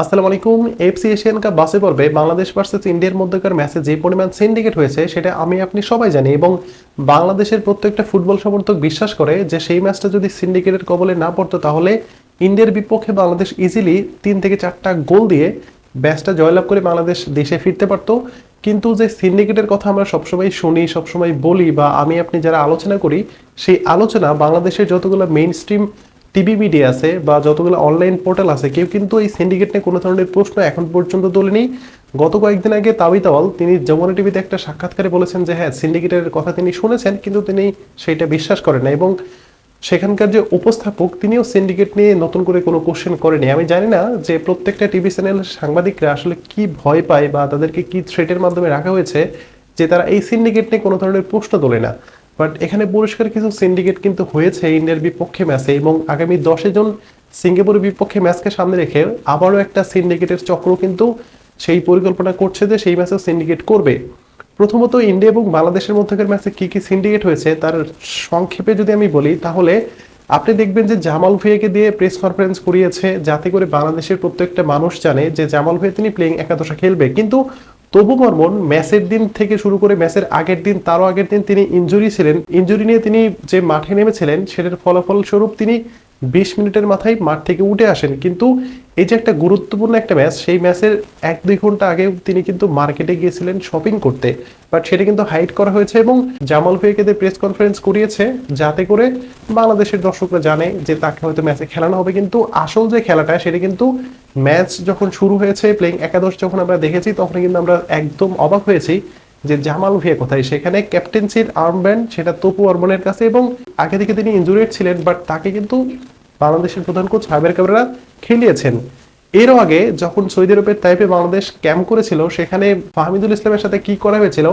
আসসালামু আলাইকুম FC Asian cup বাসে পর্বে বাংলাদেশ ভার্সেস ইন্ডিয়ার মধ্যকার ম্যাচে যে পরিমাণ সিন্ডিকেট হয়েছে, সেটা আমি, আপনি সবাই জানি এবং বাংলাদেশের প্রত্যেকটা ফুটবল সমর্থক বিশ্বাস করে যে সেই ম্যাচটা যদি সিন্ডিকেটের কবলে না পড়তো, তাহলে ইন্ডিয়ার বিপক্ষে বাংলাদেশ ইজিলি তিন থেকে চারটা গোল দিয়ে ম্যাচটা জয়লাভ করে বাংলাদেশ দেশে ফিরতে পারতো। কিন্তু যে সিন্ডিকেটের কথা আমরা সবসময় শুনি, সবসময় বলি বা আমি, আপনি যারা আলোচনা করি, সেই আলোচনা বাংলাদেশের যতগুলো মেইন স্ট্রিম টিভি মিডিয়া আছে বা যতগুলো অনলাইন পোর্টাল আছে, কেউ কিন্তু এই সিন্ডিকেট নিয়ে কোনো ধরনের প্রশ্ন এখন পর্যন্ত তোলেনি। গত কয়েকদিন আগে তাবি তাওয়াল তিনি যমুনা টিভিতে একটা সাক্ষাৎকারে বলেছেন যে হ্যাঁ সিন্ডিকেটের কথা তিনি শুনেছেন, কিন্তু তিনি সেটা বিশ্বাস করেন না এবং সেখানকার যে উপস্থাপক, তিনিও সিন্ডিকেট নিয়ে নতুন করে কোনো কোশ্চেন করেনি আমি জানি না যে প্রত্যেকটা টিভি চ্যানেলের সাংবাদিকরা আসলে কি ভয় পায় বা তাদেরকে কি থ্রেটের মাধ্যমে রাখা হয়েছে যে তারা এই সিন্ডিকেট নিয়ে কোনো ধরনের প্রশ্ন তোলে না। বাট এখানে পরিষ্কার কিছু সিন্ডিকেট কিন্তু হয়েছে ইন্ডিয়ার বিপক্ষে ম্যাচে এবং আগামী দশে জন সিঙ্গাপুরের বিপক্ষে ম্যাচকে সামনে রেখে আবারও একটা সিন্ডিকেটের চক্র কিন্তু সেই পরিকল্পনা করছে যে সেই ম্যাচেও সিন্ডিকেট করবে। প্রথমত ইন্ডিয়া এবং বাংলাদেশের মধ্যকার ম্যাচে কি কি সিন্ডিকেট হয়েছে তার সংক্ষেপে যদি আমি বলি, তাহলে আপনি দেখবেন যে জামাল ভুঁইয়াকে দিয়ে প্রেস কনফারেন্স করিয়েছে, যাতে করে বাংলাদেশের প্রত্যেকটা মানুষ জানে যে জামাল ভুঁইয়া তিনি প্লেইং একাদশে খেলবে। কিন্তু তবু বর্মন ম্যাচের দিন থেকে শুরু করে ম্যাচের আগের দিন, তারও আগের দিন তিনি ইঞ্জুরি ছিলেন। ইঞ্জুরি নিয়ে তিনি যে মাঠে নেমেছিলেন, সেটার ফলাফল স্বরূপ তিনি বিশ মিনিটের মাথায় মাঠ থেকে উঠে আসেন। কিন্তু এই যে একটা গুরুত্বপূর্ণ একটা ম্যাচ, সেই ম্যাচের এক দুই ঘণ্টা আগে তিনি কিন্তু মার্কেটে গিয়েছিলেন শপিং করতে। বাট সেটা কিন্তু হাইড করা হয়েছে এবং জামাল ভুঁইয়াকে প্রেস কনফারেন্স করিয়েছে, যাতে করে বাংলাদেশের দর্শকরা জানে যে তাকে হয়তো ম্যাচে খেলানো হবে। কিন্তু আসল যে খেলাটা, সেটা কিন্তু ম্যাচ যখন শুরু হয়েছে প্লেইং একাদশ যখন আমরা দেখেছি, তখন কিন্তু আমরা একদম অবাক হয়েছি যে জামাল ভিয়া কোথায়? সেখানে ক্যাপ্টেন্সির আর্মব্যান্ড সেটা তপু বর্মনের কাছে এবং আগে থেকে তিনি ইঞ্জুরিড ছিলেন বাট তাকে কিন্তু বাংলাদেশের প্রধান কোচ হাবের কাবরা খেলিয়েছেন। এরও আগে যখন সৌদি আরবের তাইপে বাংলাদেশ ক্যাম্প করেছিল, সেখানে ফাহমিদুল ইসলামের সাথে কি করা হয়েছিল,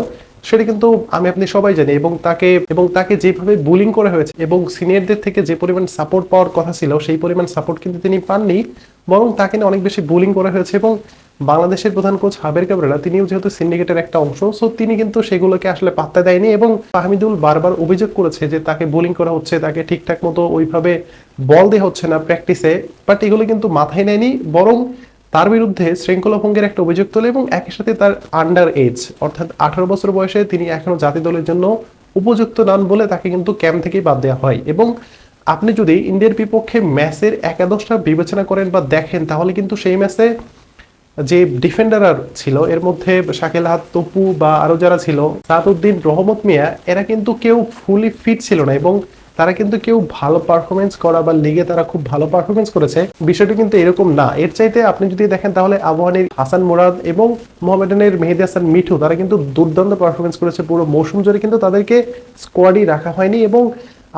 সেটা কিন্তু আমি আপনি সবাই জানি এবং তাকে এবং তাকে যেভাবে বুলিং করা হয়েছে এবং সিনিয়রদের থেকে যে পরিমাণ সাপোর্ট পাওয়ার কথা ছিল, সেই পরিমাণ সাপোর্ট কিন্তু তিনি পাননি, বরং তাকে অনেক বেশি বুলিং করা হয়েছে এবং বাংলাদেশের প্রধান কোচ হাবের কাবরেলা তিনিও যেহেতু সিন্ডিকেটের একটা অংশ সো তিনি কিন্তু সেগুলোকে আসলে পাত্তা দেয়নি এবং ফাহমিদুল বারবার অভিযোগ করেছে যে তাকে বোলিং করা হচ্ছে, তাকে ঠিকঠাক মতো ওইভাবে বল দেওয়া হচ্ছে না প্র্যাকটিসে বাট এগুলো কিন্তু মাথায় নেয়নি, বরং তার বিরুদ্ধে শৃঙ্খলা ভঙ্গের একটা অভিযোগ তোলে এবং একই সাথে তার আন্ডার এজ অর্থাৎ আঠারো বছর বয়সে তিনি এখনও জাতি দলের জন্য উপযুক্ত নন বলে তাকে কিন্তু ক্যাম্প থেকেই বাদ দেওয়া হয়। এবং আপনি যদি ইন্ডিয়ার বিপক্ষে ম্যাচের একাদশটা বিবেচনা করেন বা দেখেন, তাহলে কিন্তু সেই ম্যাচে যে ডিফেন্ডার ছিল, এর মধ্যে শাকিল হাত তপু বা আরও যারা ছিল, সাদউদ্দিন, রহমত মিয়া, এরা কিন্তু কেউ ফুলি ফিট ছিল না এবং তারা কিন্তু কেউ ভালো পারফরমেন্স করা বা লিগে তারা খুব ভালো পারফরমেন্স করেছে, বিষয়টা কিন্তু এরকম না। এর চাইতে আপনি যদি দেখেন তাহলে আবহানের হাসান মুরাদ এবং মোহামেডানের মেহেদি হাসান মিঠু, তারা কিন্তু দুর্দান্ত পারফরমেন্স করেছে পুরো মৌসুম জুড়ে, কিন্তু তাদেরকে স্কোয়াডই রাখা হয়নি এবং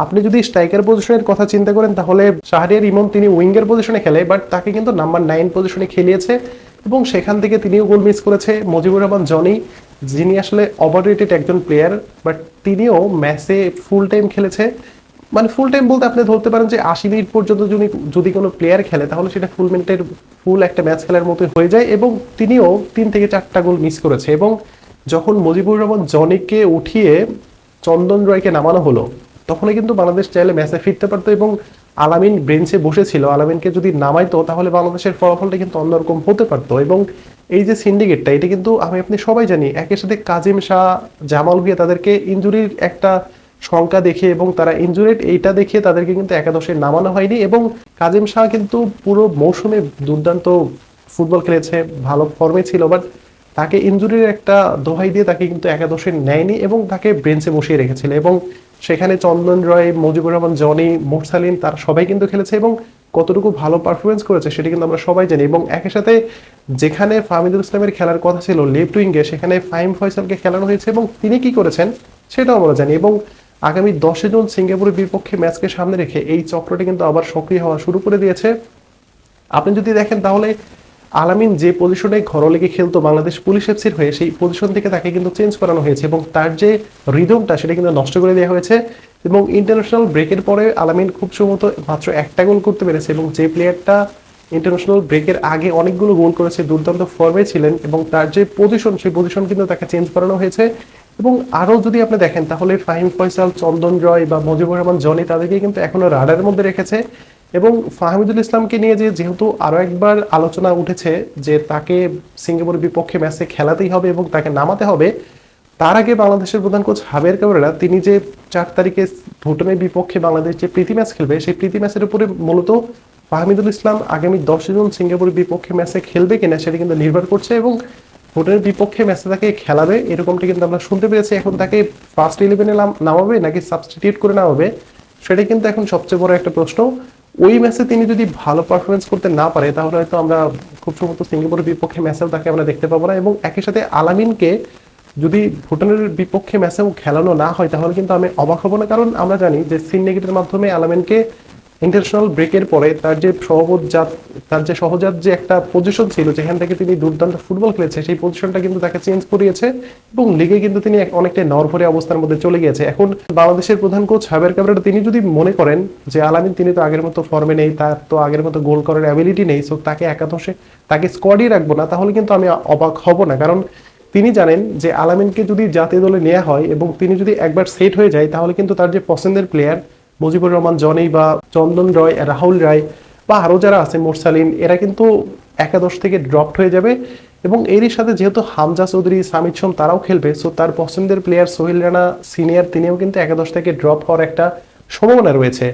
আপনি যদি স্ট্রাইকার পজিশনের কথা চিন্তা করেন তাহলে শাহরিয়ার ইমন তিনি উইঙ্গার পজিশনে খেলে বাট তাকে কিন্তু নাম্বার নাইন পজিশনে খেলিয়েছে। এবং সেখান থেকে তিনিও গোল মিস করেছে মজিবুর রহমান, জনি, যিনি আসলে ওভাররেটেড একজন প্লেয়ার বাট তিনিও ম্যাচে ফুল টাইম খেলেছে। মানে ফুল টাইম বলতে আপনি ধরতে পারেন যে আশি মিনিট পর্যন্ত যদি যদি কোনো প্লেয়ার খেলে, তাহলে সেটা ফুল মিনিটের ফুল একটা ম্যাচ খেলার মতো হয়ে যায় এবং তিনিও তিন থেকে চারটা গোল মিস করেছে এবং যখন মুজিবুর রহমান, জনিকে উঠিয়ে চন্দন রয়কে নামানো হলো, তখনই কিন্তু বাংলাদেশ চাইলে ম্যাচে ফিরতে পারতো এবং আলামিন বেঞ্চে বসেছিল। আলামিনকে যদি নামাইতো, তাহলে বাংলাদেশের ফলাফলটা কিন্তু অন্যরকম হতে পারতো এবং এই যে সিন্ডিকেটটা এটা কিন্তু আমি, আপনি সবাই জানি, একের সাথে কাজিম শাহ, জামাল ভিয়া তাদেরকে ইঞ্জুরির একটা সংখ্যা দেখে এবং তারা ইঞ্জুরিড এইটা দেখে তাদেরকে কিন্তু একাদশে নামানো হয়নি এবং কাজিম শাহ কিন্তু পুরো মৌসুমে দুর্দান্ত ফুটবল খেলেছে, ভালো ফর্মে ছিল বাট তাকে ইঞ্জুরির একটা দোহাই দিয়ে তাকে কিন্তু একাদশে নেয়নি এবং তাকে বেঞ্চে বসিয়ে রেখেছিল এবং সেখানে চন্দন রয়, মুজিবুর রহমান, জনি, মোরসালিন, তারা সবাই কিন্তু খেলেছে এবং কতটুকু ভালো পারফরমেন্স করেছে সেটা কিন্তু আমরা সবাই জানি এবং একই সাথে যেখানে ফাহমিদুল ইসলামের খেলার কথা ছিল লেফট উইঙ্গে সেখানে ফাইম ফয়সালকে খেলানো হয়েছে এবং তিনি কি করেছেন সেটাও আমরা জানি এবং আগামী দশে জুন সিঙ্গাপুরের বিপক্ষে ম্যাচকে সামনে রেখে এই চক্রটি কিন্তু আবার সক্রিয় হওয়া শুরু করে দিয়েছে। আপনি যদি দেখেন তাহলে আলামিন যে পজিশনে ঘরলেগে খেলতো, বাংলাদেশ পুলিশ এফসির হয়ে সেই পজিশন থেকে তাকে কিন্তু চেঞ্জ করানো হয়েছে এবং তার যে রিদমটা সেটা কিন্তু নষ্ট করে দেওয়া হয়েছে এবং ইন্টারন্যাশনাল ব্রেকের পরে আলামিন খুব সম্ভবত মাত্র একটা গোল করতে পেরেছে এবং যে প্লেয়ারটা ইন্টারন্যাশনাল ব্রেকের আগে অনেকগুলো গোল করেছে, দুর্দান্ত ফর্মে ছিলেন এবং তার যে পজিশন সেই পজিশন কিন্তু তাকে চেঞ্জ করানো হয়েছে এবং আরও যদি আপনি দেখেন, তাহলে ফাহিম ফয়সাল, চন্দন রয় বা মুজিবুর রহমান, জনি তাদেরকে কিন্তু এখনও রাডারের মধ্যে রেখেছে। এবং ফাহমিদুল ইসলামকে নিয়ে যে যেহেতু আরও একবার আলোচনা উঠেছে যে তাকে সিঙ্গাপুরের বিপক্ষে ম্যাচে খেলাতেই হবে এবং তাকে নামাতে হবে, তার আগে বাংলাদেশের প্রধান কোচ হাবের কাবরেরা, তিনি যে চার তারিখে ভুটানের বিপক্ষে বাংলাদেশ যে প্রীতি ম্যাচ খেলবে, সেই প্রীতি ম্যাচের উপরে মূলত ফাহমিদুল ইসলাম আগামী দশ জুন সিঙ্গাপুরের বিপক্ষে ম্যাচে খেলবে কিনা সেটা কিন্তু নির্ভর করছে এবং ভুটানের বিপক্ষে ম্যাচে তাকে খেলাবে এরকমটি কিন্তু আমরা শুনতে পেরেছি এখন তাকে ফার্স্ট ইলেভেনে নামাবে নাকি সাবস্টিটিউট করে নামাবে, সেটা কিন্তু এখন সবচেয়ে বড় একটা প্রশ্ন। ওই ম্যাচে তিনি যদি ভালো পারফরমেন্স করতে না পারে, তাহলে হয়তো আমরা খুব সম্ভবত সিঙ্গাপুরের বিপক্ষে ম্যাচেও তাকে আমরা দেখতে পাবো না। এবং একই সাথে আলামিনকে যদি ভুটানের বিপক্ষে ম্যাচেও খেলানো না হয়, তাহলে কিন্তু আমি অবাক হব না। কারণ আমরা জানি যে সিন নেগেটের মাধ্যমে আলামিনকে ইন্টারন্যাশনাল ব্রেকের পরে তার যে সহজাত তার যে সহজাত যে একটা পজিশন ছিল, যেখান থেকে তিনি দুর্দান্ত ফুটবল খেলেছে, সেই পজিশনটা কিন্তু তাকে চেঞ্জ করিয়েছে এবং লিগে কিন্তু তিনি অনেকটাই নরভরে অবস্থার মধ্যে চলে গিয়েছে। এখন বাংলাদেশের প্রধান কোচ হাবের কাবরেরা তিনি যদি মনে করেন যে আলামিন, তিনি তো আগের মতো ফর্মে নেই, তার তো আগের মতো গোল করার অ্যাবিলিটি নেই সো তাকে একাদশে, তাকে স্কোয়াডই রাখব না, তাহলে কিন্তু আমি অবাক হব না। কারণ তিনি জানেন যে আলামিনকে যদি জাতীয় দলে নেওয়া হয় এবং তিনি যদি একবার সেট হয়ে যায়, তাহলে কিন্তু তার যে পছন্দের প্লেয়ার মুজিবুর রহমান, জনি বা চন্দন রয়, রাহুল রায় বা আরও যারা আছে, মোরসালিন, এরা কিন্তু একাদশ থেকে ড্রপড হয়ে যাবে এবং এরই সাথে যেহেতু হামজা চৌধুরী, সামিদ সোম তারাও খেলবে সো তার পছন্দের প্লেয়ার সোহেল রানা সিনিয়র তিনিও কিন্তু একাদশ থেকে ড্রপ হওয়ার একটা সম্ভাবনা রয়েছে।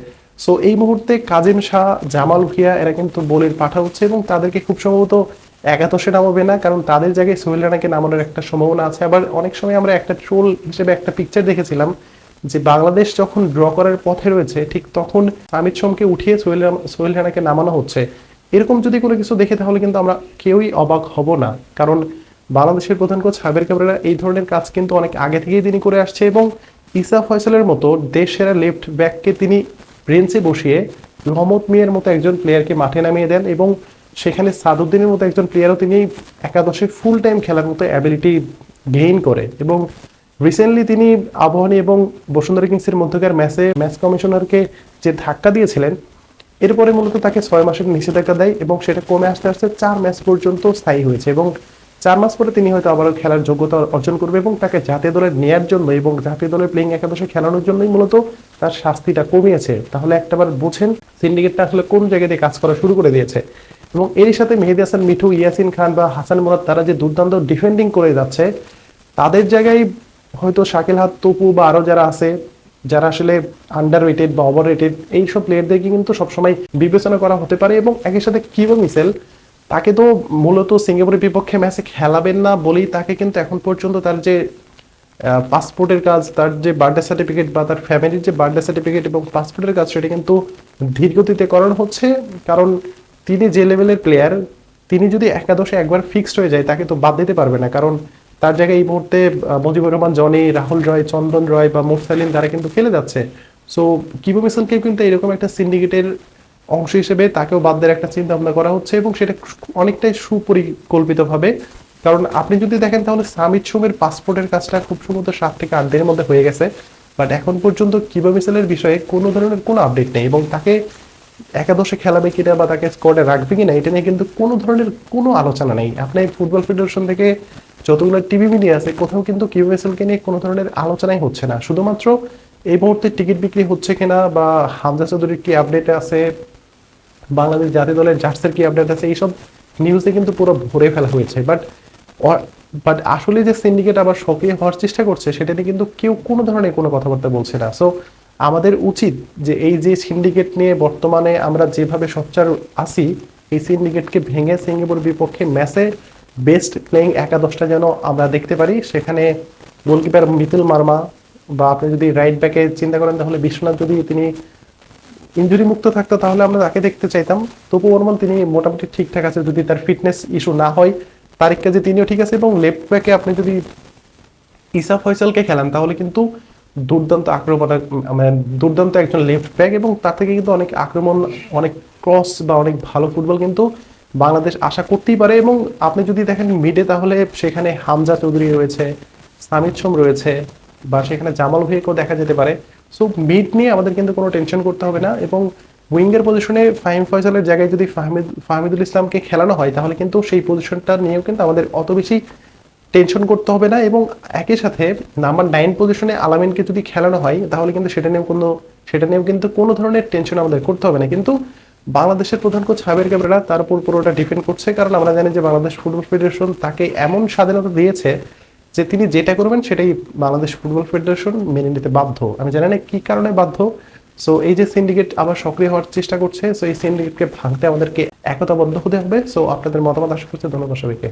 সো এই মুহূর্তে কাজিম শাহ, জামাল ভিয়া এরা কিন্তু বলির পাঠা হচ্ছে এবং তাদেরকে খুব সম্ভবত একাদশে নামাবে না, কারণ তাদের জায়গায় সোহেল রানাকে নামানোর একটা সম্ভাবনা আছে। আবার অনেক সময় আমরা একটা ট্রোল হিসেবে একটা পিকচার দেখেছিলাম যে বাংলাদেশ যখন ড্র করার পথে রয়েছে, ঠিক তখন আমিত সোমকে উঠিয়ে সোহেল সোহেল রানাকে নামানো হচ্ছে। এরকম যদি কোনো কিছু দেখে, তাহলে কিন্তু আমরা কেউই অবাক হব না। কারণ বাংলাদেশের প্রধান কোচ হাবের কাবরেরা এই ধরনের কাজ কিন্তু অনেক আগে থেকেই তিনি করে আসছে এবং ইসা ফয়সালের মতো দেশ সেরা লেফট ব্যাককে তিনি ব্রেঞ্চে বসিয়ে রহমত মিয়ার মতো একজন প্লেয়ারকে মাঠে নামিয়ে দেন এবং সেখানে সাদুদ্দিনের মতো একজন প্লেয়ারও তিনি একাদশে ফুল টাইম খেলার মতো অ্যাবিলিটি গেইন করে এবং রিসেন্টলি তিনি আবহানী এবং বসুন্ধরা কিংসের মধ্যকার ম্যাচে ম্যাচ কমিশনারকে যে ধাক্কা দিয়েছিলেন, এরপরে মূলত তাকে ছয় মাসের নিষেধাজ্ঞা দেয় এবং সেটা কমে আসতে আসতে চার ম্যাচ পর্যন্ত স্থায়ী হয়েছে এবং চার মাস পরে তিনি হয়তো আবারও খেলার যোগ্যতা অর্জন করবে এবং তাকে জাতীয় দলে নেয়ার জন্য এবং জাতীয় দলের প্লেইং একাদশে খেলানোর জন্যই মূলত তার শাস্তিটা কমিয়েছে। তাহলে একটাবার বুঝেন সিন্ডিকেটটা আসলে কোন জায়গা দিয়ে কাজ করা শুরু করে দিয়েছে। এবং এরই সাথে মেহেদি হাসান, মিঠু, ইয়াসিন খান বা হাসান মুরাদ, তারা যে দুর্দান্ত ডিফেন্ডিং করে যাচ্ছে, তাদের জায়গায় হয়তো শাকিল হাত, তপু বা আরও যারা আছে, যারা আসলে আন্ডার রেটেড বা ওভার রেটেড এইসব প্লেয়ারদেরকে কিন্তু সবসময় বিবেচনা করা হতে পারে এবং একই সাথে কিবো মিসেল, তাকে তো মূলত সিঙ্গাপুরের বিপক্ষে ম্যাচে খেলাবেন না বলেই তাকে কিন্তু এখন পর্যন্ত তার যে পাসপোর্টের কাজ, তার যে বার্থডে সার্টিফিকেট বা তার ফ্যামিলির যে বার্থডে সার্টিফিকেট এবং পাসপোর্টের কাজ সেটা কিন্তু ধীরগতিতে করানো হচ্ছে। কারণ তিনি যে লেভেলের প্লেয়ার তিনি যদি একাদশে একবার ফিক্সড হয়ে যায়, তাকে তো বাদ দিতে পারবে না। কারণ তার জায়গায় এই মুহূর্তে মুজিবুর রহমান, জনি, রাহুল রয়, চন্দন রয় বা মুরসালিন তারা কিন্তু খেলে যাচ্ছে। সো কিবু মিসেলকে কিন্তু এরকম একটা সিন্ডিকেটের অংশ হিসেবে তাকেও বাদ দেওয়ার একটা চিন্তা ভাবনা করা হচ্ছে এবং সেটা অনেকটাই সুপরিকল্পিতভাবে। কারণ আপনি যদি দেখেন তাহলে সামিত সোমের পাসপোর্টের কাজটা খুব সম্ভবত সাত থেকে আট দিনের মধ্যে হয়ে গেছে। বাট এখন পর্যন্ত কিবা মিসেলের বিষয়ে কোনো ধরনের কোনো আপডেট নেই এবং তাকে একাদশে খেলাবে কিনা বা তাকে স্কোয়াডে রাখবে কিনা, এটা নিয়ে কিন্তু কোনো ধরনের কোনো আলোচনা নেই। আপনি ফুটবল ফেডারেশন থেকে যতগুলো টিভি মিডিয়া আছে, কোথাও কিন্তু কিউএসএলকে নিয়ে কোনো ধরনের আলোচনাই হচ্ছে না। শুধুমাত্র এই মুহূর্তে টিকিট বিক্রি হচ্ছে কিনা বা হামজা চৌধুরীর কি আপডেট আছে, বাংলাদেশ জাতীয় দলের জার্সের কি আপডেট আছে, এইসব নিউজে কিন্তু পুরো ভরে ফেলা হয়েছে। বাট বাট আসলে যে সিন্ডিকেট আবার সক্রিয় হওয়ার চেষ্টা করছে সেটা নিয়ে কিন্তু কেউ কোনো ধরনের কোনো কথাবার্তা বলছে না। সো আমাদের উচিত যে এই যে সিন্ডিকেট নিয়ে বর্তমানে আমরা যেভাবে সচ্চার আসি এই সিন্ডিকেটকে ভেঙে সিঙ্গাপুর বিপক্ষে ম্যাচে বেস্ট প্লেয়িং একাদশটা যেন আমরা দেখতে পারি, সেখানে গোলকিপার মিতুল মার্মা বা আপনি যদি রাইট ব্যাকে চিন্তা করেন, তাহলে বিশ্বনাথ যদি তিনি ইঞ্জুরি মুক্ত থাকতো, তাহলে আমরা তাকে দেখতে চাইতাম। তবু বর্মন তিনি মোটামুটি ঠিকঠাক আছে, যদি তার ফিটনেস ইস্যু না হয়। তারিক কাজে তিনিও ঠিক আছে, এবং লেফট ব্যাকে আপনি যদি ইসা ফয়সালকে খেলান, তাহলে কিন্তু দুর্দান্ত আক্রমণ মানে দুর্দান্ত একজন লেফট ব্যাক এবং তার থেকে কিন্তু অনেক আক্রমণ, অনেক ক্রস বা অনেক ভালো ফুটবল কিন্তু বাংলাদেশ আশা করতেই পারে এবং আপনি যদি দেখেন মিডে তাহলে সেখানে হামজা চৌধুরী রয়েছে, সামিদ সোম রয়েছে বা সেখানে জামাল ভাইকেও দেখা যেতে পারে। সো মিড নিয়ে আমাদের কিন্তু কোনো টেনশন করতে হবে না এবং উইঙ্গের পজিশনে ফাহিম ফয়সালের জায়গায় যদি ফাহমিদ, ফাহমিদুল ইসলামকে খেলানো হয় তাহলে কিন্তু সেই পজিশনটা নিয়েও কিন্তু আমাদের অত বেশি টেনশন করতে হবে না এবং একই সাথে নাম্বার নাইন পজিশনে আলামিনকে যদি খেলানো হয় তাহলে কিন্তু সেটা নিয়েও কোনো, সেটা নিয়েও কিন্তু কোনো ধরনের টেনশন আমাদের করতে হবে না। কিন্তু বাংলাদেশের প্রধান কোচ হাবির ক্যামেরা তার উপর পুরোটা ডিপেন্ড করছে, কারণ আমরা জানি যে বাংলাদেশ ফুটবল ফেডারেশন তাকে এমন স্বাধীনতা দিয়েছে যে তিনি যেটা করবেন সেটাই বাংলাদেশ ফুটবল ফেডারেশন মেনে নিতে বাধ্য। আমি জানি না কি কারণে বাধ্য। সো এই যে সিন্ডিকেট আবার সক্রিয় হওয়ার চেষ্টা করছে সো এই সিন্ডিকেটকে ভাঙতে আমাদেরকে একতাবদ্ধ হতে হবে। সো আপনাদের মতামত আশা করছি ধন্যবাদ সবাইকে।